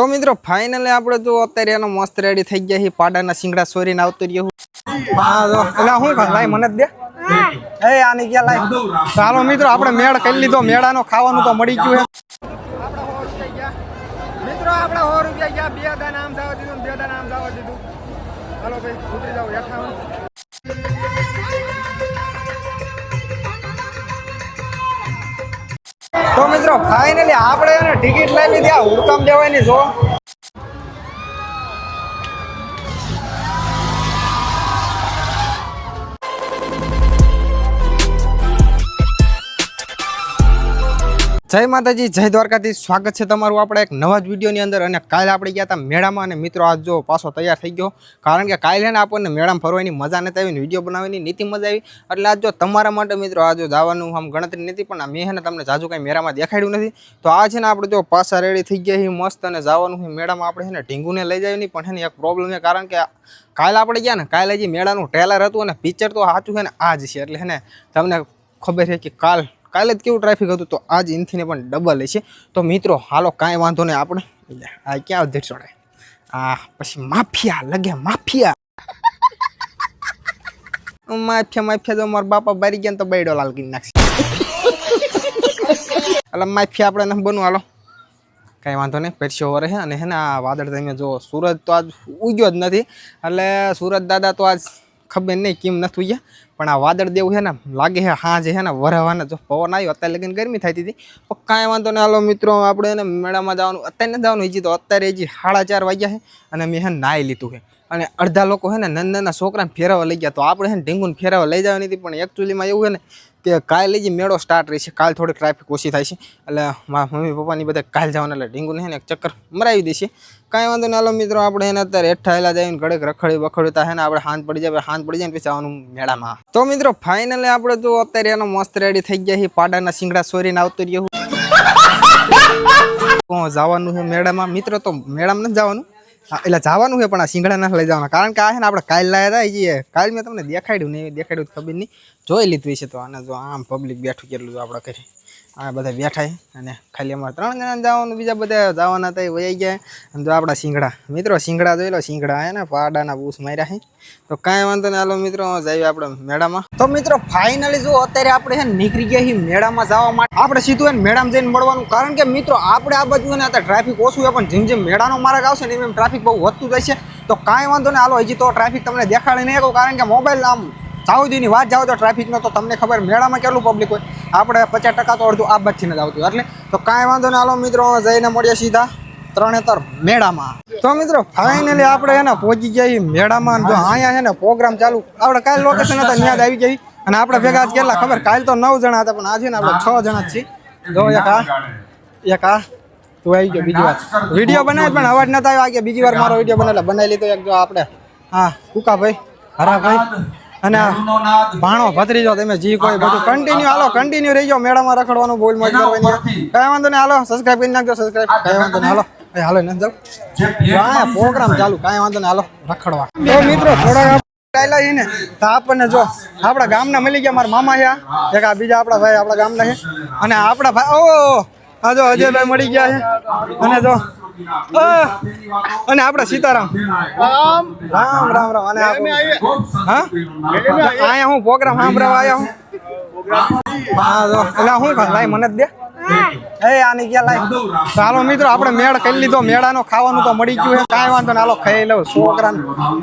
તો મિત્રો ફાઇનલી આપણે તો અત્યારે એનો મસ્ત રેડી થઈ ગયા છે પાડાના સિંગડા સોરીને આવતો રહ્યું હા. તો એટલે હું લાઈ મને જ દે. એ આની ગયા લાઈ ચાલો મિત્રો આપણે મેળ કરી લીધો. મેળાનો ખાવાનું તો મળી ગયું મિત્રો આપણે સો રૂપિયા ગયા. બે દા નામ જવા દીધું બે દા નામ જવા દીધું. હાલો ભાઈ ઉતરી જાવ હેઠા મિત્રો ફાઇનલી આપણે ટિકિટ લઈ લીધી આ હુડકમ દેવાની જો. જય માતાજી, જય દ્વારકાથી સ્વાગત છે તમારું આપણે એક નવા જ વિડીયોની અંદર અને કાલે આપણે ગયા હતા મેળામાં અને મિત્રો આજ જો પાછો તૈયાર થઈ ગયો. કારણ કે કાલે ને આપણને મેળામાં ફરવાની મજા નથી આવી વીડિયો બનાવવાની નીતિ મજા આવી. એટલે આજ જો તમારા માટે મિત્રો આજ જવાનું આમ ગણતરી નથી પણ મેં ને તમને જાજુ કાંઈ મેળામાં દેખાડ્યું નથી. તો આ છે ને આપણે જો પાછા રેડી થઈ ગયા છે મસ્ત અને જવાનું છે મેળામાં. આપણે છે ને ઢીંગુને લઈ જાય નહીં પણ એને એક પ્રોબ્લેમ છે, કારણ કે કાલે આપણે ગયા ને, કાલે જે મેળાનું ટ્રેલર હતું અને પિક્ચર તો સાચું છે ને આ જ છે. એટલે ને તમને ખબર છે કે કાલ કાલે જ કેવું ટ્રાફિક હતું તો આજ ઇનથીને પણ ડબલ છે તો મિત્રો, હાલો કાંઈ વાંધો નહીં આપણે. આ ક્યાં અધેર ચડાય આ પછી માફિયા લગે, માફિયા. માફિયા માફિયા જો મારા બાપા બારી ગયા તો બૈડો લાલ કરી નાખશે. એટલે માફિયા આપણે નથી બનવું, હાલો. કાંઈ વાંધો નહીં પેરશો વરે છે અને હે ને આ વાદળ તમે જો સુરત તો આજ ઉગ્યો જ નથી. એટલે સુરત દાદા તો આજ ખબર નહીં કેમ નથી ઉગ્યા પણ આ વાદળ દેવું છે ને, લાગે છે હા જે છે ને વરવાના જો પવન આવ્યો, અત્યારે લગીને ગરમી થતી હતી પણ કાંઈ વાંધો નહીં. હાલો મિત્રો, આપણે એને મેળામાં જવાનું, અત્યારે નથી જવાનું, હજી તો અત્યારે હજી સાડા ચાર વાગ્યા છે અને મેં હે ને નાહી લીધું છે. અને અડધા લોકો છે ને નાના છોકરાને ફેરવવા લઈ ગયા. તો આપણે છે ને ઢીંગુને ફેરવવા લઈ જવાની હતી, પણ એકચ્યુઅલીમાં એવું છે ને કે કાલે જે મેળો સ્ટાર્ટ રહેશે કાલે કાલ થોડી ટ્રાફિક ઓછી થાય છે. એટલે મારા મમ્મી પપ્પાની બધા કાલ જવાના એટલે ઢીંગુને ને ચક્કર મરાવી દેશે. કાંઈ વાંધો નહીં મિત્રો, આપણે એને અત્યારે હેઠા જાય જઈને ઘડેક રખડી વખડતા હે ને આપણે હાથ પડી જાય હાથ પડી જાય ને પછી આવવાનું મેળામાં. તો મિત્રો ફાઇનલી આપણે તો અત્યારે એનો મસ્ત રેડી થઈ ગયા છે પાડાના સિંગડા સોરીને આવતો રહ્યું. જવાનું છે મેળામાં. મિત્રો, તો મેળામાં નથી જવાનું. એટલે જવાનું છે, પણ આ સિંગડા ના લઈ જવાના. કારણ કે આ છે ને આપણે કાલ લાયા હતા જઈએ કાલ મેં તમને દેખાડ્યું નહીં દેખાડ્યું ખબર નહીં. જોઈ લીધું છે તો આને જો આમ પબ્લિક બેઠું કેટલું આપણે કરી. આ બધા બેઠા અને ખાલી અમારે ત્રણ જણા જવાનું, બીજા બધા જવાના હતા એ વહી ગયા. અને જો આપણા સિંગડા મિત્રો સિંગડા જોઈ લો સિંગડા હે ને, પાડાના બૂસ માર્યા છે. તો કાંઈ વાંધો નહીં, હાલો મિત્રો જઈએ આપણે મેળામાં. તો મિત્રો ફાઇનલી જો અત્યારે આપણે છે નીકળી ગયા છીએ મેળામાં જવા માટે, આપણે સીધું એને મેળામાં જઈને મળવાનું. કારણ કે મિત્રો, આપણે આ બાજુ ને, અત્યારે ટ્રાફિક ઓછું હોય પણ જેમ જેમ મેળાનો માર્ગ આવશે ને, એમ ટ્રાફિક બહુ વધતું જાય છે તો કાંઈ વાંધો નહીં, હાલો, હજી તો ટ્રાફિક તમને દેખાડી નહીં, કારણ કે મોબાઈલ આમ સાઉદીની વાત જાઓ તો ટ્રાફિકનો તો તમને ખબર મેળામાં કેટલું પબ્લિક હોય? આપણે પચાસ ટકા તો અડધું આ બાજથી જ આવતું એટલે તો કાંઈ વાંધો નહીં. હાલો મિત્રો જઈને મળીએ સીધા ત્રણેતર મેળામાં. તો મિત્રો ફાઇનલી આપણે એને પહોંચી જઈએ મેળામાં. જો અહીંયા છે ને પ્રોગ્રામ ચાલુ. આપણે કાલ લોકેશન હતા, ત્યાં આવી ગઈ અને આપણે ભેગા જ કેટલા ખબર? કાલ તો નવ જણા હતા, પણ આજે ને આપણે છ જણા જ છીએ. જો એક આ એક આ. તું આવી ગયો, બીજી વાર. વીડિયો બનાવી પણ અવાજ નતા આવ્યો. કે બીજી વાર મારો વીડિયો બનાવેલા બનાવી લીધો એક જો આપણે. હા કુકા ભાઈ હરા હરાભાઈ. અને ભાણો ભત્રીજો તમે જી કોઈ બધું કન્ટિન્યુ હાલો કન્ટિન્યુ રહી જાઓ મેળામાં રખડવાનું બોલ મત કરવાની. કઈ વાંધો નહીં હાલો સબસ્ક્રાઇબ કરી નાખજો સબસ્ક્રાઇબ કઈ વાંધો નહીં હાલો. એ હાલો ને જાવ હા પ્રોગ્રામ ચાલુ કાંઈ વાંધો નહીં હાલો રખડવા. તો મિત્રો થોડાક કાયલા છે ને તો આપણને જો આપણા ગામના મળી ગયા મારા મામા છે. એક આ બીજા આપણા ભાઈ આપણા ગામના છે. અને આપણા ભાઈ ઓ. આ જો અજયભાઈ મળી ગયા છે. અને જો અને આપણા સીતારામ. રામ. રામ રામ રામ. અને હા? અહીંયા હું પ્રોગ્રામ સાંભળવા આવ્યા હું. હા જો એટલે હું લાઈ મને જ દે. એ આની ગયા લાઈ? ચાલો મિત્રો આપણે મેળ કરી લીધો. મેળાનો ખાવાનું તો મળી ગયું છે. કાંઈ વાંધો ને હાલો ખાઈ લઉં છોકરા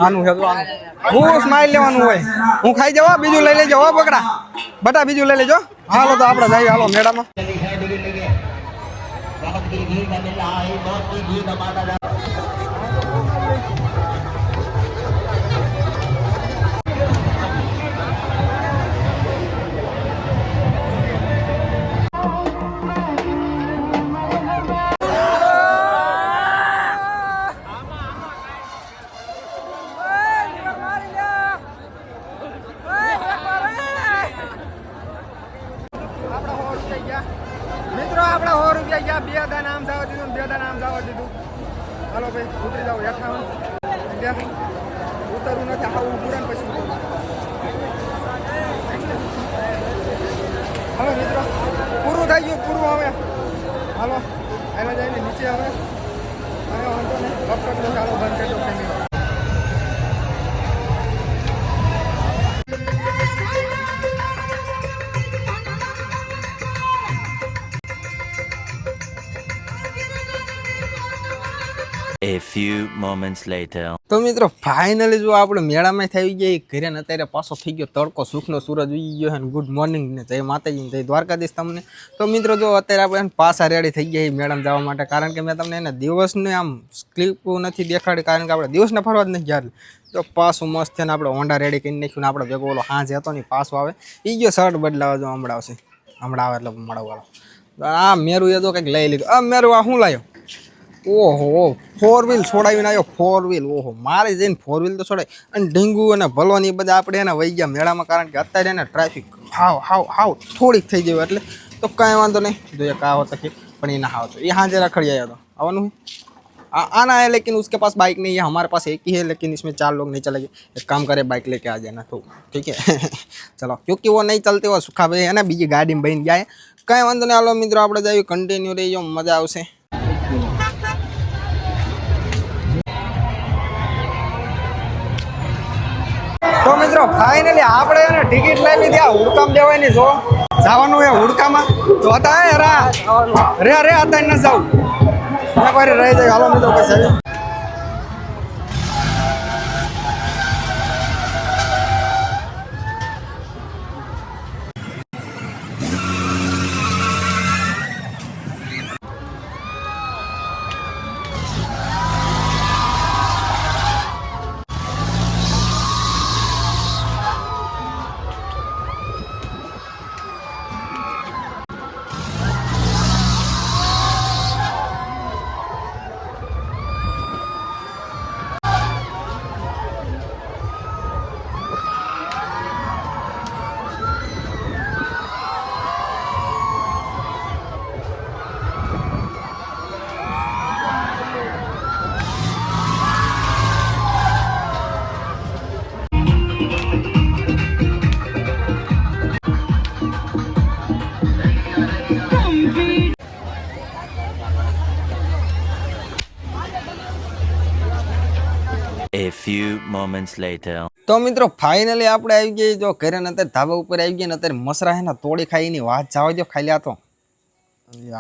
આનું છે હું સ્માઈલ લેવાનું હોય. હું ખાઈ જવા બીજું લઈ લેજો હો બકડા બટા બીજું લઈ લેજો. હાલો તો આપણે જઈએ. હાલો મેળામાં. Kapag hindi na nila ay, bakit hindi naman na નામ જવા બે દા નામ જવા દીધું હાલો ભાઈ ઉતરી જાવ હેઠા ઉતરવું નથી આવું ઉભું ને પછી હવે મિત્રો પૂરું થઈ ગયું પૂરું હવે હાલો એમાં જઈને નીચે હવે અને લપસટ તો ચાલો બંધ કરી A few moments later. તો મિત્રો ફાઇનલી જો આપણે મેળામાં થઈ ગયા ઘરે ને અત્યારે પાછો થઈ ગયો, તડકો, સુખનો સૂરજ ઉગી ગયો છે ગુડ મોર્નિંગ ને જય માતાજી ને જય દ્વારકાધીશ તમને. તો મિત્રો, જો અત્યારે આપણે પાછા રેડી થઈ ગયા મેળામાં જવા માટે, કારણ કે મેં તમને એને દિવસને આમ ક્લિપ નથી દેખાડી, કારણ કે આપણે દિવસને ફરવા જ નથી ગયા તો પાછું મસ્ત થઈને આપણે હોન્ડા રેડી કરી નાખ્યું ને આપણે ભેગો ઓલો હાંજ હતો ને પાછો આવે. એ ગયો શર્ટ બદલાવા જો હમણાં આવશે. હમણાં આવે એટલે મળવાળો આ મેરું એ તો કંઈક લઈ લીધું. આ મેરું આ શું લાવ્યો ઓહો ફોર વ્હીલ છોડાવીને આવ્યો ફોર વ્હીલ ઓહો મારે જઈને ફોર વ્હીલ તો છોડાય અને ઢીંગુ અને ભલો ને એ બધા આપણે એને વહી ગયા મેળામાં કારણ કે અત્યારે એને ટ્રાફિક હાવ હાવ હાવ થોડીક થઈ ગયું એટલે તો કાંઈ વાંધો નહીં જોઈએ કા હોતા કે પણ એ ના હાવ તો એ હાજે રખડી આવ્યો હતો આવવાનું है आ- आना है लेकिन उसके पास बाइक नहीं है हमारे पास एक ही है लेकिन इसमें चार लोग नहीं चलेंगे एक काम करे बाइक लेके आ जाना तो ठीक है चलो क्योंकि वो नहीं चलते वो सुखा भाई है ना बीजी गाड़ी में बहन गया है કઈ વાંધો નહીં હાલો મિત્રો આપણે જઈએ કન્ટિન્યુ રહીજો મજા આવશે મિત્રો ફાઇનલી આપણે એને ટિકિટ લઈ લીધી આ હુડકામ જવાની જો. જવાનું એ હુડકામાં. તો હતા રા. રે હતા ન જાવ રહી જાય હાલો મિત્રો, પછી. Few moments later. તો મિત્રો ફાઇનલી આપણે આવી ગઈ. જો ઘરે ને અત્યારે ધાબા ઉપર આવી ગયા ને અત્યારે મસરા હે ને તોડી ખાઈની વાત જાવ દો ખાઈ લ્યા તો.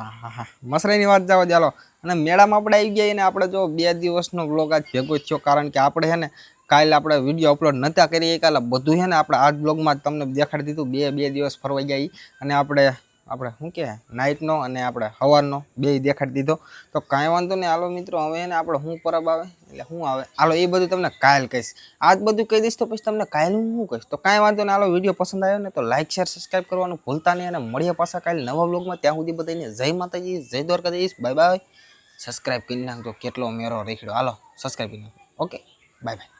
આહાહા. મસરાઈની વાત જાવ ચાલો અને મેળામાં આપણે આવી ગયા ને આપણે જો બે દિવસનો બ્લોગ આજ ભેગો જ થયો, કારણ કે આપણે હે ને કાલે આપણે વીડિયો અપલોડ નહોતા કરી કાલે બધું છે ને આપણે આ બ્લોગમાં જ તમને દેખાડી દીધું. બે બે દિવસ ફરવા ગયા અને આપણે આપણે શું કહે નાઇટનો અને આપણે સવારનો બે દેખાડી દીધો. તો કાંઈ વાંધો નહીં. હાલો મિત્રો, હવે એને આપણે શું પરબ આવે? એટલે શું આવે. હાલો, એ બધું તમને કાયલ કહીશ. આજ બધું કહી દઈશ તો પછી તમને કાલ હું કહીશ? તો કાંઈ વાંધો નહીં. હાલો, વીડિયો પસંદ આવ્યો ને તો લાઇક શેર સબસ્ક્રાઈબ કરવાનું ભૂલતા નહીં અને મળીએ પાછા કાલે નવા બ્લોગમાં ત્યાં સુધી બધાને જય માતાજી, જય દ્વારકાધીશ બાય બાય સબસ્ક્રાઈબ કરી નાખજો. કેટલો મેરો રેખડ્યો. હાલો સબસ્ક્રાઈબ કરી નાખજો. Okay bye bye